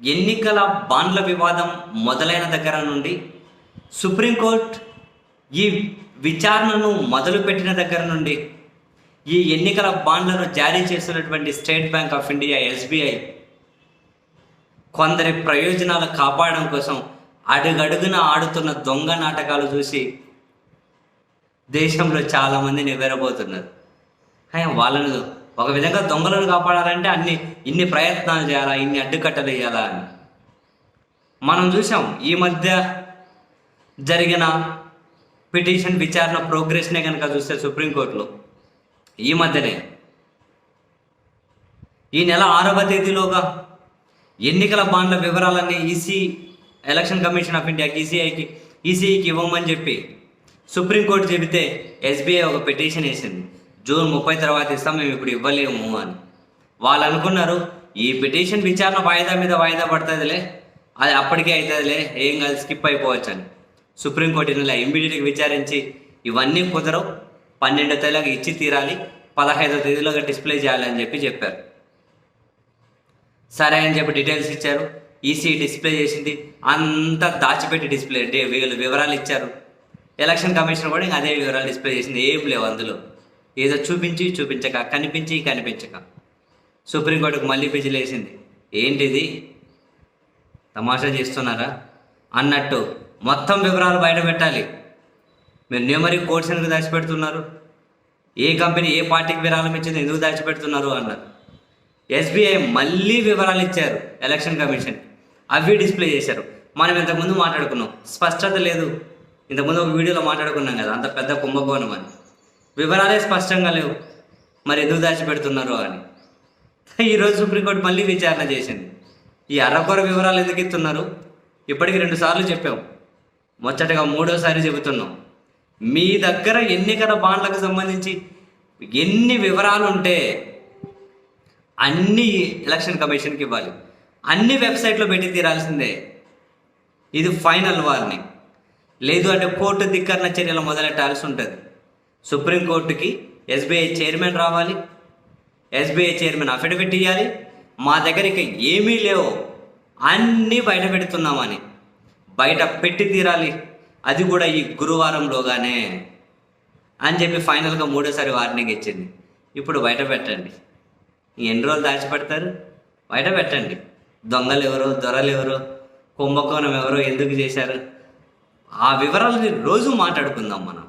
ఎన్నికల బాండ్ల వివాదం మొదలైన దగ్గర నుండి సుప్రీంకోర్టు ఈ విచారణను మొదలుపెట్టిన దగ్గర నుండి ఈ ఎన్నికల బాండ్లను జారీ చేస్తున్నటువంటి State Bank of India SBI కొందరి ప్రయోజనాలు కాపాడడం కోసం అడుగడుగున ఆడుతున్న దొంగ నాటకాలు చూసి దేశంలో చాలామంది నివ్వెరబోతున్నారు. కానీ వాళ్ళను ఒక విధంగా దొంగలను కాపాడాలంటే అన్ని ఇన్ని ప్రయత్నాలు చేయాలా ఇన్ని అడ్డుకట్టలు వేయాలా అని. మనం చూసాం ఈ మధ్య జరిగిన పిటిషన్ విచారణ ప్రోగ్రెస్నే కనుక చూస్తే సుప్రీంకోర్టులో ఈ మధ్యనే. ఈ నెల ఆరవ తేదీలోగా ఎన్నికల బాండ్ల వివరాలన్నీ ఈసీ ఎలక్షన్ కమిషన్ ఆఫ్ ఇండియాకి ఈసీఐకి ఈసీఐకి ఇవ్వమని చెప్పి సుప్రీంకోర్టు చెబితే ఎస్బీఐ ఒక పిటిషన్ వేసింది. జూన్ ముప్పై తర్వాత ఇస్తాం మేము ఇప్పుడు ఇవ్వలేము అని. వాళ్ళు అనుకున్నారు ఈ పిటిషన్ విచారణ వాయిదా మీద వాయిదా పడుతుందిలే అది అప్పటికే అవుతుందిలే ఏం కాదు స్కిప్ అయిపోవచ్చు అని సుప్రీంకోర్టు ఇలా ఇమ్మీడియట్గా విచారించి ఇవన్నీ కుదరవు పన్నెండో తేదీలకు ఇచ్చి తీరాలి పదహైదో తేదీలోగా డిస్ప్లే చేయాలని చెప్పి చెప్పారు. సరే అని చెప్పి డీటెయిల్స్ ఇచ్చారు ఈసీ డిస్ప్లే చేసింది అంతా దాచిపెట్టి డిస్ప్లే వీళ్ళు వివరాలు ఇచ్చారు. ఎలక్షన్ కమిషన్ కూడా ఇంకా అదే వివరాలు డిస్ప్లే చేసింది ఏం లేవు అందులో. ఏదో చూపించి చూపించక కనిపించి కనిపించక. సుప్రీంకోర్టుకు మళ్ళీ పిజిలేసింది ఏంటిది? తమాషా చేస్తున్నారా? అన్నట్టు మొత్తం వివరాలు బయట పెట్టాలి. మీరు న్యూమరీ కోర్స్ ఎందుకు దాచిపెడుతున్నారు? ఏ కంపెనీ ఏ పార్టీకి విరాళం ఇచ్చింది ఎందుకు దాచిపెడుతున్నారు అన్నారు. ఎస్బీఐ మళ్ళీ వివరాలు ఇచ్చారు ఎలక్షన్ కమిషన్. అవి డిస్ప్లే చేశారు. మనం ఇంతకుముందు మాట్లాడుకున్నాం. స్పష్టత లేదు. ఇంతకుముందు ఒక వీడియోలో మాట్లాడుకున్నాం కదా అంత పెద్ద కుంభకోణం అని. వివరాలే స్పష్టంగా లేవు. మరి ఎందుకు దాచిపెడుతున్నారు అని. ఈరోజు సుప్రీంకోర్టు మళ్ళీ విచారణ చేసింది. ఈ అరకొర వివరాలు ఎందుకు ఇస్తున్నారు? ఇప్పటికి రెండు సార్లు చెప్పాం. ముచ్చటగా మూడోసారి చెబుతున్నాం. మీ దగ్గర ఎన్నికల బాండ్లకు సంబంధించి ఎన్ని వివరాలు ఉంటే అన్ని ఎలక్షన్ కమిషన్కి ఇవ్వాలి. అన్ని వెబ్సైట్లో పెట్టి తీరాల్సిందే. ఇది ఫైనల్ వార్నింగ్. లేదు అంటే కోర్టు ధిక్కరణ చర్యలు మొదలెట్టాల్సి ఉంటుంది. సుప్రీంకోర్టుకి ఎస్బీఐ చైర్మన్ రావాలి. ఎస్బీఐ చైర్మన్ అఫిడవిట్ ఇవ్వాలి మా దగ్గర ఇక ఏమీ లేవు. అన్నీ బయట పెడుతున్నామని. బయట పెట్టి తీరాలి. అది కూడా ఈ గురువారంలోగానే అని చెప్పి ఫైనల్గా మూడోసారి వార్నింగ్ ఇచ్చింది. ఇప్పుడు బయట పెట్టండి. ఎన్ని రోజులు దాచిపెడతారు? బయట పెట్టండి. దొంగలు ఎవరు? దొరలు ఎవరు? కుంభకోణం ఎవరు? ఎందుకు చేశారు? ఆ వివరాలని రోజు మాట్లాడుకుందాం మనం.